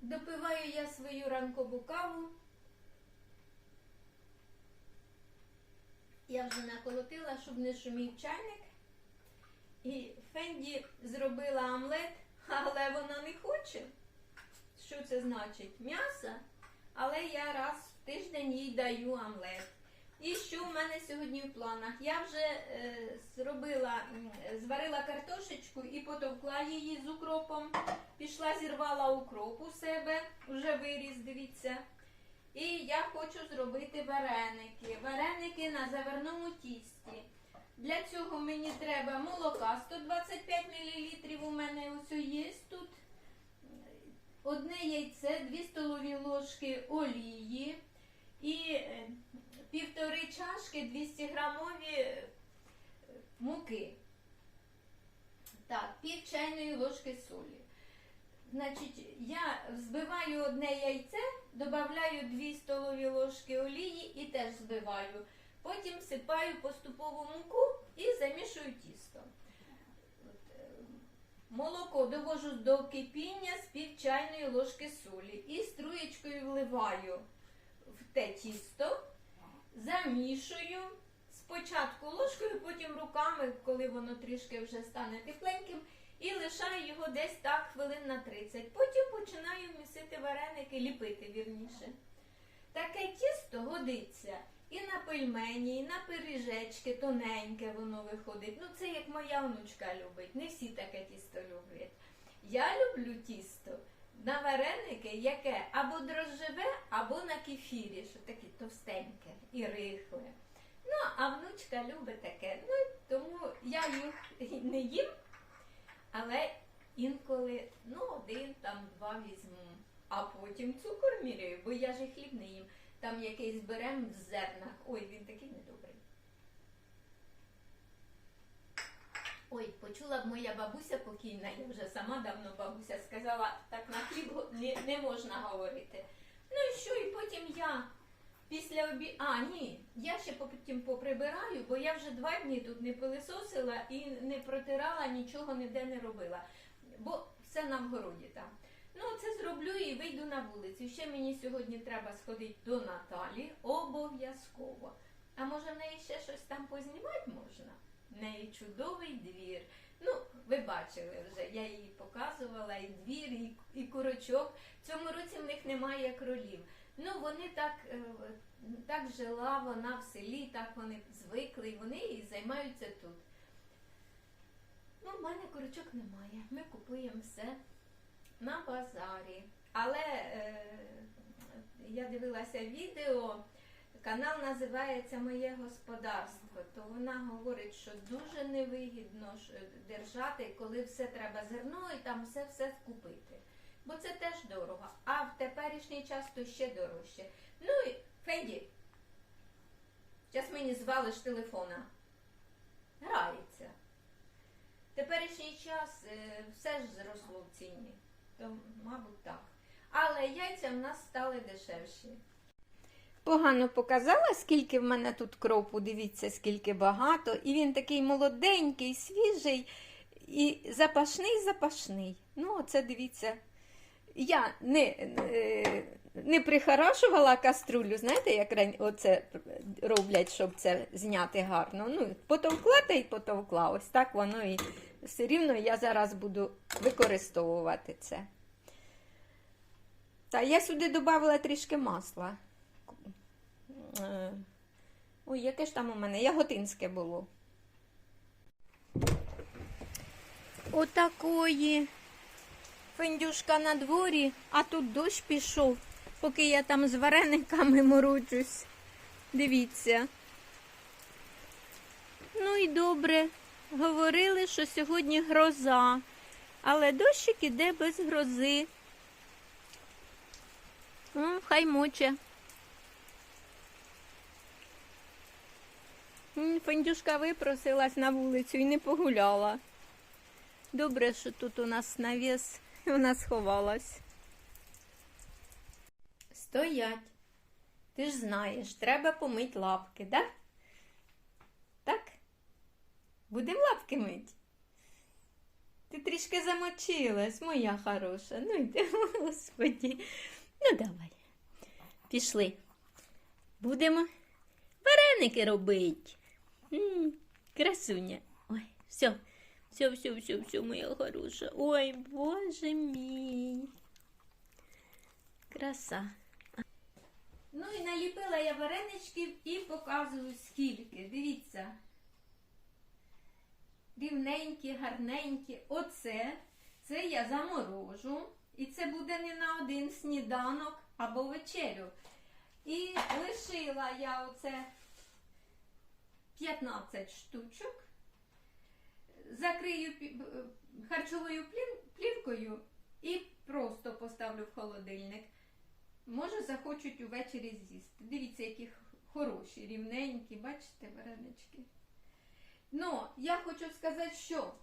Допиваю я свою ранкову каву. Я вже наколотила, щоб не шумів чайник. І Фенді зробила омлет, але вона не хоче. Що це значить? М'ясо. Але я раз в тиждень їй даю омлет. І що в мене сьогодні в планах? Я вже е, зробила, зварила картошечку і потовкла її з укропом. Пішла, зірвала укроп у себе, вже виріс, дивіться. І я хочу зробити вареники. Вареники на заварному тісті. Для цього мені треба молока 125 мл. У мене ось є тут. Одне яйце, 2 столові ложки олії і е, півтори чашки 200 грамові е, муки. Так, пів чайної ложки солі. Значить, я взбиваю одне яйце, додаю 2 столові ложки олії і теж взбиваю. Потім всипаю поступово муку і замішую тісто. Е, Молоко довожу до кипіння з пів чайної ложки солі і струєчкою вливаю в те тісто, замішую спочатку ложкою, потім руками, коли воно трішки вже стане тепленьким, і лишаю його десь так хвилин на 30. Потім починаю місити вареники, ліпити вірніше. Таке тісто годиться і на пельмені, і на пиріжечки, тоненьке воно виходить. Ну, це як моя внучка любить. Не всі таке тісто люблять. Я люблю тісто на вареники, яке або дрожжеве, або на кефірі, що таке товстеньке і рихле. Ну, а внучка любить таке. Ну, тому я їх не їм, але інколи ну, один, там два візьму. А потім цукор міряю, бо я ж і хліб не їм. Там якийсь берем в зернах. Ой, він такий недобрий. Ой, почула б моя бабуся покійна, я вже сама давно бабуся сказала, так на хліб не, не можна говорити. Ну і що, і потім я після обі... А, ні, я ще потім поприбираю, бо я вже два дні тут не пилисосила і не протирала, нічого ніде не робила. Бо все на вгороді там. Ну, це зроблю і вийду на вулицю. Ще мені сьогодні треба сходити до Наталі обов'язково. А може в неї ще щось там познімати можна? Неї чудовий двір. Ну, ви бачили вже, я її показувала, і двір, і, і курочок. В цьому році в них немає кролів. Ну, вони так, е, так жила вона в селі, так вони звикли, і вони і займаються тут. Ну, в мене курочок немає. Ми купуємо все на базарі. Але е, я дивилася відео, канал називається Моє господарство. То вона говорить, що дуже невигідно е, держати, коли все треба зерно і там все все купити. Бо це теж дорого. А в теперішній час то ще дорожче. Ну і Фенді, зараз мені звалиш телефона. Грається. Теперішній час е, все ж зросло в ціні. То, мабуть, так. Але яйця в нас стали дешевші. Погано показала, скільки в мене тут кропу, дивіться, скільки багато. І він такий молоденький, свіжий і запашний, запашний. Ну, оце дивіться. Я не, е, не прихорашувала каструлю, знаєте, як оце роблять, щоб це зняти гарно. Ну, потовкла та й потовкла. Ось так воно і все рівно я зараз буду використовувати це. Та я сюди додала трішки масла. Е, Ой, яке ж там у мене? Яготинське було. Отакої. Фендюшка на дворі, а тут дощ пішов, поки я там з варениками морочусь. Дивіться. Ну і добре. Говорили, що сьогодні гроза, але дощик іде без грози. О, хай моче. Фендюшка випросилась на вулицю і не погуляла. Добре, що тут у нас навіс, вона сховалась. Стоять. Ти ж знаєш, треба помити лапки, да? Так? Будемо лапки мить? Ти трішки замочилась, моя хороша. Ну йди, господі. Ну давай. Пішли. Будемо вареники робити. М, Красуня. Ой, все. Все, все, все, все, моя хороша. Ой, боже мій. Краса. Ну і наліпила я вареничків і показую скільки. Дивіться. Рівненькі, гарненькі. Оце, це я заморожу. І це буде не на один сніданок або вечерю. І лишила я оце 15 штучок. Закрию харчовою плівкою і просто поставлю в холодильник. Може, захочуть увечері з'їсти. Дивіться, які хороші, рівненькі, бачите, варенички. Ну, я хочу сказати, що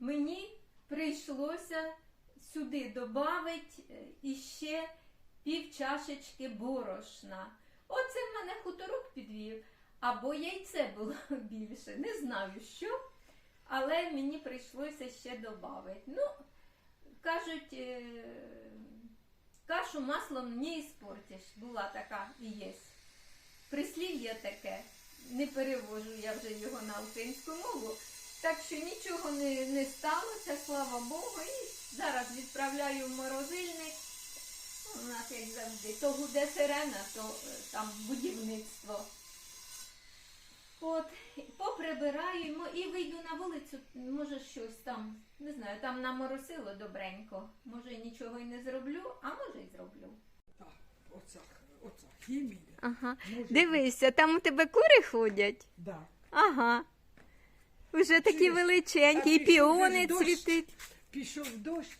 мені прийшлося сюди додати іще пів чашечки борошна. Оце в мене хуторок підвів, або яйце було більше. Не знаю що, але мені прийшлося ще додати. Ну, кажуть, е, кашу маслом не іспортиш. Була така і є. Прислів'я таке. Не перевожу я вже його на українську мову. Так що нічого не, не сталося, слава Богу. І зараз відправляю в морозильник. У нас, як завжди, то гуде сирена, то е, там будівництво. От, поприбираємо і вийду на вулицю, може щось там, не знаю, там наморосило добренько. Може нічого й не зроблю, а може й зроблю. Так, оця, оця хімія. Ага. Може, Дивися, там у тебе кури ходять. Да. Ага. Уже такі Чуєш? величенькі, і піони дощ. цвітуть. Пішов дощ.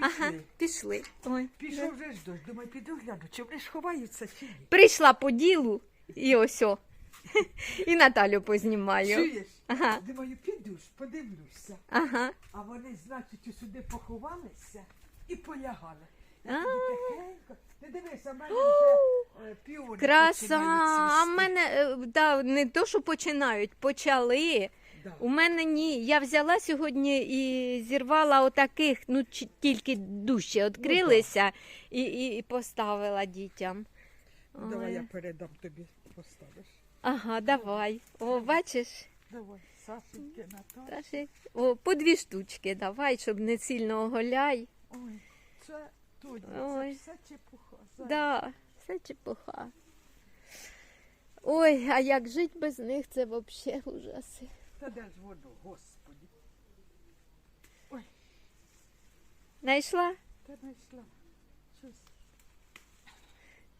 Ага, пішли. Ой. Пішов вже ж дощ. Думаю, піду гляну, чи вони ж ховаються чи ні. Прийшла по ділу і ось о. І Наталю познімаю. Чуєш? Ага. Думаю, піду ж, подивлюся. Ага. А вони, значить, сюди поховалися і полягали. Я тоді тихенько. Ти дивися, в мене вже е, піони Краса. починають А в цвісти. мене е, да, не то, що починають, почали. Да. У мене ні. Я взяла сьогодні і зірвала отаких, ну чи- тільки дужче відкрилися і, і, і поставила дітям. Давай Ой. я передам тобі, поставиш. Ага, давай. О, бачиш? Давай, Сашеньки, Наталя. Та ще- О, по дві штучки давай, щоб не сильно оголяй. Ой, це тоді, Ой. це все чепуха. Да, все чепуха. Ой, а як жити без них, це взагалі ужаси. Та де ж воно, господи. Ой, Знайшла? та знайшла. Щось.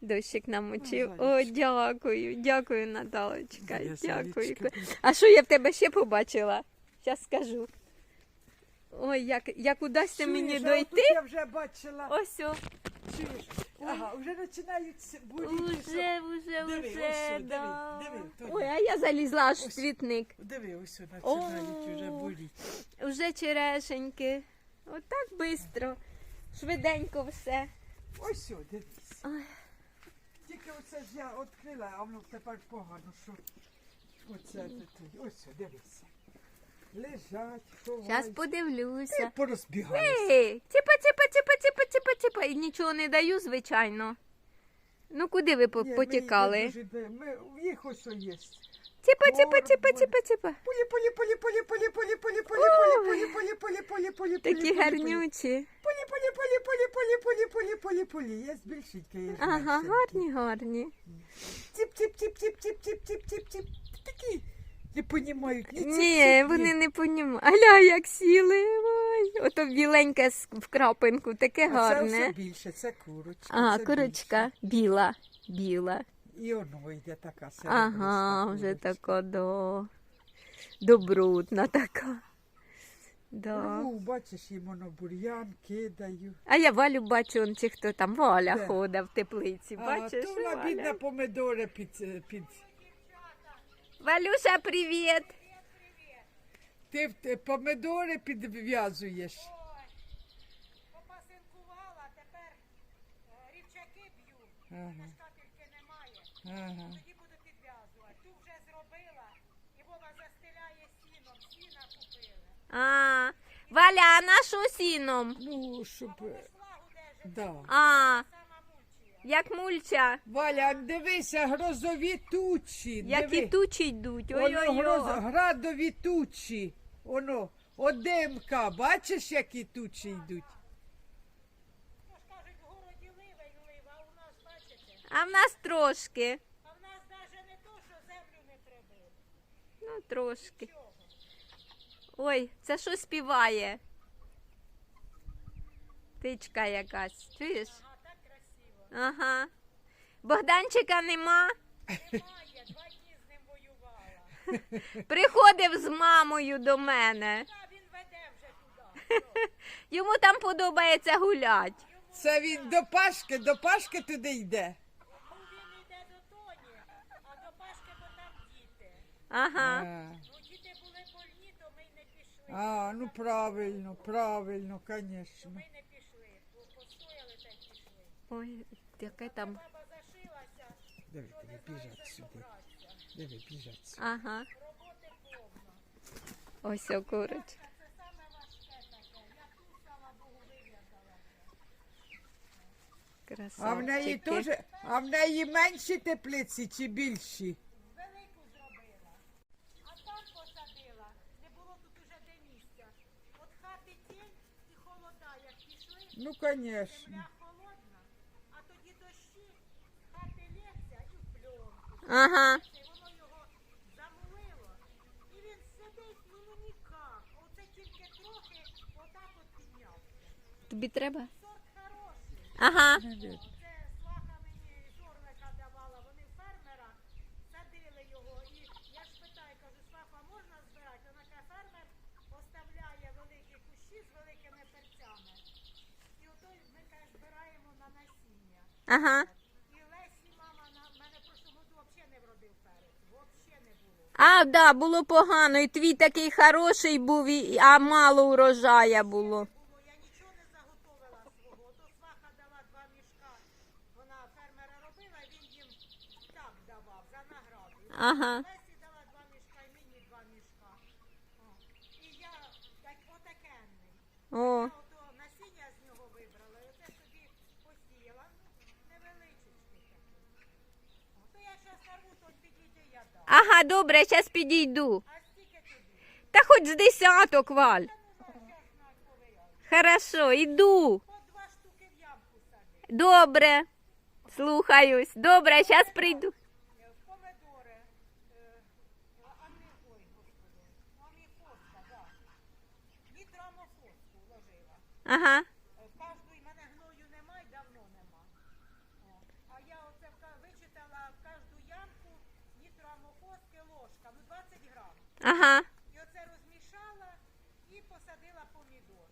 Дощик намочив. О, дякую, дякую, Наталочка. Я Дякую. А що я в тебе ще побачила? Зараз скажу. Ой, як, як удасться мені Чуєш, а дойти. я вже бачила. Ось о. Чуєш? Ага, вже починають буріти. Уже, уже, Диви, ось уже, сюди, да. диви, диви, Тоня. Ой, а я залізла аж в Ось. цвітник. Диви, ось сюди починають вже О. буріти. Уже черешеньки. Отак швидко. Швиденько все. Ось сюди, дивись. Ой. Тільки оце ж я відкрила, а воно тепер погано, що оце тут. Ось сюди, дивися. Лежать, Зараз ховають. подивлюся. Порозбігалися. Ей, ціпа, ціпа, ціпа, ціпа, ціпа, ціпа. І нічого не даю, звичайно. Ну куди ви по- Ні, ми потікали? їх не дуже даємо. Ми, їх ось є. Ціпа, ціпа, Бор, ціпа, бор. ціпа, ціпа. Полі, полі, полі, полі, полі, полі, полі, полі, Ой. полі, полі, полі, полі, полі, полі, Такі полі, гарнючі. Полі, полі, полі, полі, полі, полі, полі, полі, полі. Є збільшіть, є Ага, гарні, гарні. Тіп, тіп, тіп, тіп, тіп, тіп, тіп, тіп, тіп. Такі не понімають. ні Ні, вони не понімають. Аля, як сіли. Ой, ото біленьке в крапинку, таке А це все гарне. більше, це курочка. А, це курочка біла, біла. І воно йде така серебриста Ага, вже така, да. Добротна така. Да. Ну, бачиш, їм воно бур'ян кидаю. А я Валю бачу, он чи хто там Валя Де? ходить в теплиці. Бачиш? а то вона бідна помидори під, під... Валюша, привіт! Ти ти помидори підв'язуєш. Попасинкувала, тепер е, рівчаки б'ю, Ага, шкапельки немає. ага. Тоді буду підв'язувати. Ту вже зробила, і Вова застеляє А, Валя, а на що сіном? Ну, щоб. е, Да. А. як мульча. Валя, дивися, грозові тучі. Які диви. тучі йдуть. Воно гроз... Ой-ой-ой. градові тучі. Воно, одемка, бачиш, які тучі йдуть? То ж кажуть, в городі лива, а у нас, бачите, А в нас трошки. а в нас навіть не то, що землю не прибив. Ну, трошки. Ой, це що співає? Тичка якась. Чуєш? Ага. Богданчика нема. Немає, два дні з ним воювала. Приходив з мамою до мене. Та він веде вже туди. Йому там подобається гулять. Це він до Пашки, до Пашки туди йде. Ну, він йде до Тоні, а до Пашки, бо там діти. Ага. А, Ну, діти були больні, то ми й не пішли. а, ну правильно, правильно, звісно. Ми не пішли. Бо Постояли та й пішли. Ой, яке там. Баба зашилася, Диви, то диви, не знає, біжать за що сюди. братися. Диви, біжать сюди. Ага. Роботи повно. Ось о, курочка. Це саме важке таке. Я тут, слава Богу, вив'язала. А в неї Красавчики. теж, а в неї менші теплиці чи більші? Велику зробила. А там посадила. Не було тут уже де місця. От хати тінь і холода, як пішли. Ну, звісно. Ага. Воно його замулило. І він сидить, ну ну ніяк. Оце тільки трохи отак от піднявся. Тобі треба? Сорт хороший. Ага. Оце сваха мені жорника давала, вони фермера садили його. І я ж питаю, кажу, сваха можна збирати? Вона каже, фермер оставляє великі кущі з великими перцями. І ото ми каже, збираємо на насіння. Ага. І Лесі мама на мене в прошлому году взагалі не вродив перець. Взагалі не було. А, да, було погано. І твій такий хороший був, і- а мало урожая було. Я нічого не заготовила свого. Ото сваха дала два мішка. Вона фермера робила, він їм так давав за награду. Ага. Лесі дала два мішка і мені два мішка. О. І я так отакенний. О, Я ото насіння з нього вибрала, і оце собі посіяла. Ну, невеличечки такі. О, То я зараз нарву, то підійде я дам. Ага, добре, зараз підійду. Та хоч з десяток, Валь. Хорошо, сади. Добре. Слухаюсь. Добре, зараз прийду. Помидори. Ага. В мене гною нема і давно нема. А я оце вичитала кожну ямку нітрамофоски ложка, ну 20 грам. Ага. І оце розмішала і посадила помідор.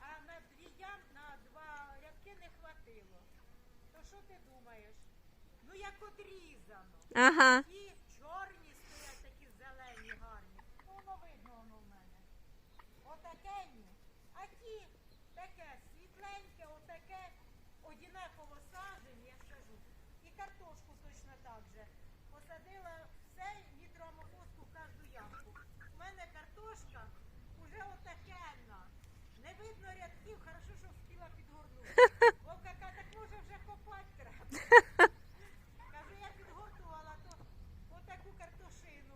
А на дві ям, на два рядки не хватило. То що ти думаєш? Ну як одрізано. Ага. Ті чорні стоять такі зелені, гарні. Ну, воно видно воно в мене. Отакенні. А ті таке світленьке, отаке, одинаково сажені, я ж кажу. І картошку точно так же. Посадила все гідромофоску в кожну ямку. У мене картошка уже отакенна. Не видно рядків, хорошо, що встигла підгорнути. Бо яка так може вже копати треба. Кажу, я підгортувала, то отаку картошину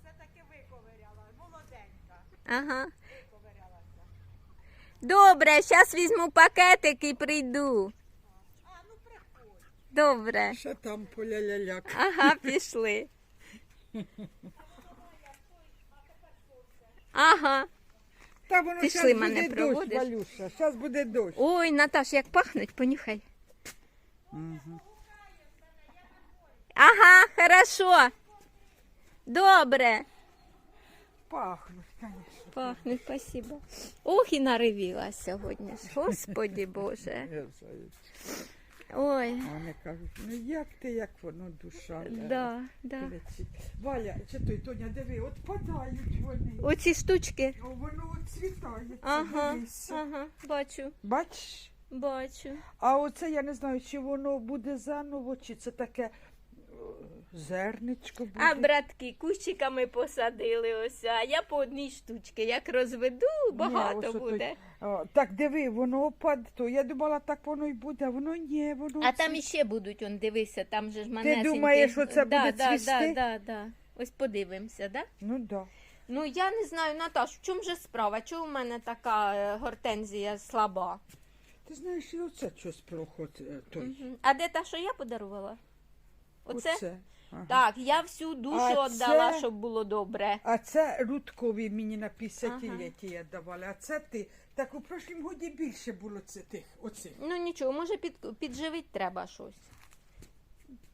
все-таки виковиряла. Молоденька, Ага. виковирялася. Добре, зараз візьму пакетик і прийду. А, ну приходь. Добре. Що там поля-ля-ляк? Ага, пішли. Ага. Та воно Пішли, зараз мене буде дощ, проводиш? Валюша, зараз буде дощ. Ой, Наташ, як пахнуть, понюхай. Ага, хорошо. Добре. Пахнуть, звісно. Пахнуть, спасибо. Ох, і наривіла сьогодні ж. Господі Боже. Я знаю. Ой, Вони кажуть, ну як ти, як воно душа. да, да. Валя, чи той, Тоня, диви, от падають вони. Оці штучки. О, воно от цвітає. Ага, дивися. ага, бачу, Бачиш? бачу. А оце я не знаю, чи воно буде заново, чи це таке Зерничко буде. А братки кущиками посадили ось, а я по одній штучці. Як розведу, багато ото- буде. О, так диви, воно опад, то я думала, так воно й буде, а воно ні, воно. А це- там іще будуть, он дивися, там же ж манесенькі. думаєш, що це да, буде да, цвісти? Да, да, да. Ось подивимося, да? Ну да. Ну я не знаю, Наташ, в чому же справа? Чому в мене така е, гортензія слаба? Ти знаєш, і оце щось плохо. е, Той. Мгм. А де та, що я подарувала? Оце? Ага. Так, я всю душу А віддала, щоб було добре. А це Рудкові мені на 50-ліття давали, а це ти. Так у прошлім годі більше було це тих, оцих. Ну нічого, може під, підживити треба щось.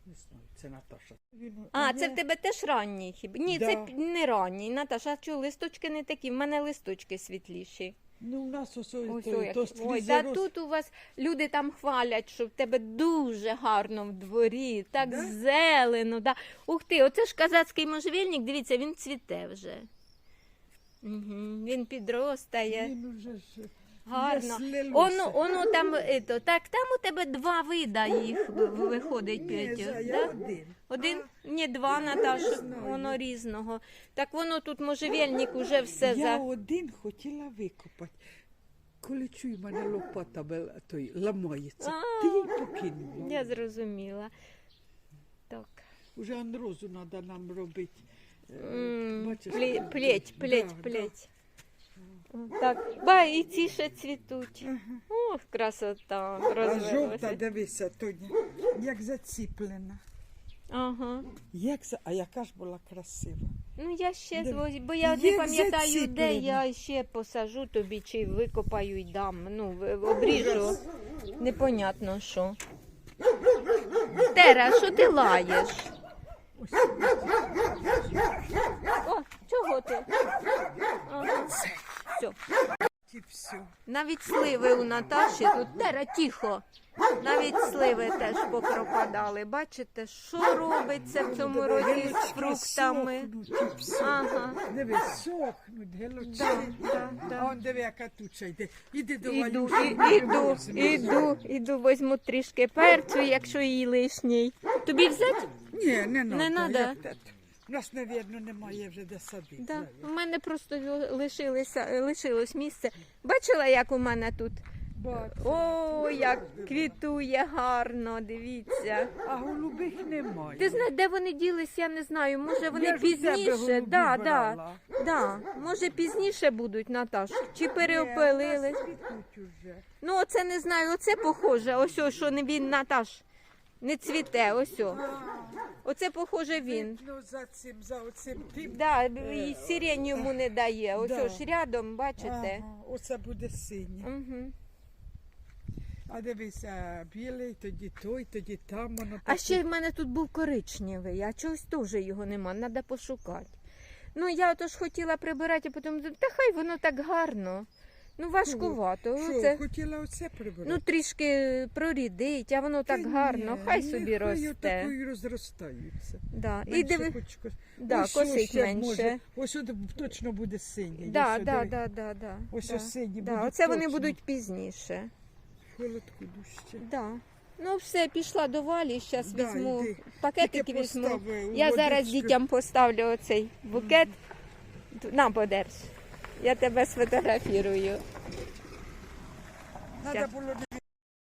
Не знаю, це Наташа. Він- А, це в тебе теж ранній хіба? Ні, це Да. п- не ранній. Наташа, а що, листочки не такі, в мене листочки світліші. Ну, у нас ось Ось, той, як- то Ой, та тут у вас люди там хвалять, що в тебе дуже гарно в дворі, так Да? зелено. Да. Ух ти, оце ж казацький можжевельник, дивіться, він цвіте вже. Угу, він підростає. Він уже ж Гарно. Оно, оно там, ето, так там у тебе два вида їх в- виходить. Ні, Петю, да? я один. Один? Ні, два, Наташа, воно різного. Так воно тут можжевельник уже все Я за. один хотіла викопати. Коли чую, мене лопата бел- той, ламається. А. Ти їй покинула. Я зрозуміла. Так. Уже анрозу треба нам робити. Е, М, бачиш, пле- там, Плеть, да, плеть, да. плеть. Так, ба, і ці ще цвітуть. Ох, красота, А жовта, дивися, тоді, як заціплена. Ага. Як за... А яка ж була красива. Ну я ще Де? бо я не Як пам'ятаю, де я ще посажу тобі, чи викопаю й дам. Ну, в- обріжу. Непонятно що. Тера, що ти лаєш? О, чого ти? Ага. Все. Навіть сливи у Наташі тут Тера, тихо. Навіть сливи теж попропадали. Бачите, що робиться в цьому році з фруктами? Ага. Диви, сохнуть. Да, да, А да. он диви, яка туча йде. Іди до Іду, Валюші, і- іду, візьмемо. іду, іду, возьму трішки перцю, якщо її лишній. Тобі взяти? Ні, не надо. надо? як. У нас, навірно, немає вже де садити. Да. У мене просто лишилося, лишилось місце. Бачила, як у мене тут? О, як квітує гарно, дивіться. А голубих немає. Ти знаєш, де вони ділись, я не знаю. Може вони Я пізніше. Да, да, да. Може пізніше будуть, Наташ. Чи цвітуть. Ну, оце не знаю, оце похоже. Ось, ось що не він, Наташ. Не цвіте, ось. о. Оце похоже він. Видно за цим, за оцим тим. Да, і сирень йому не дає. Ось Да. ось рядом, бачите. Ага, оце буде синє. Угу. А дивися, білий, тоді той, тоді там воно А таке. ще в мене тут був коричневий, а чогось теж його нема, треба пошукати. Ну, я отож хотіла прибирати, а потім думаю, та хай воно так гарно. Ну, важкувато. Що, Оце, хотіла оце прибирати? ну, трішки прорідить, а воно так Та гарно, ні, хай ні, собі росте. отакої розростаються. Да. І Менше диви, хоч кос- да, Ось косить менше. може, Ось сюди точно буде синє. Да, Ось да, да, да, да, Ось да. ось сині Да, будуть оце вони точно. будуть пізніше. Холодку дужче. Да. Ну, все, пішла до валі, зараз Да, візьму йди. пакетики Тільки візьму. постав, е, у Я зараз водичку. дітям поставлю оцей букет. На, подерж. Я тебе сфотографірую. Надо було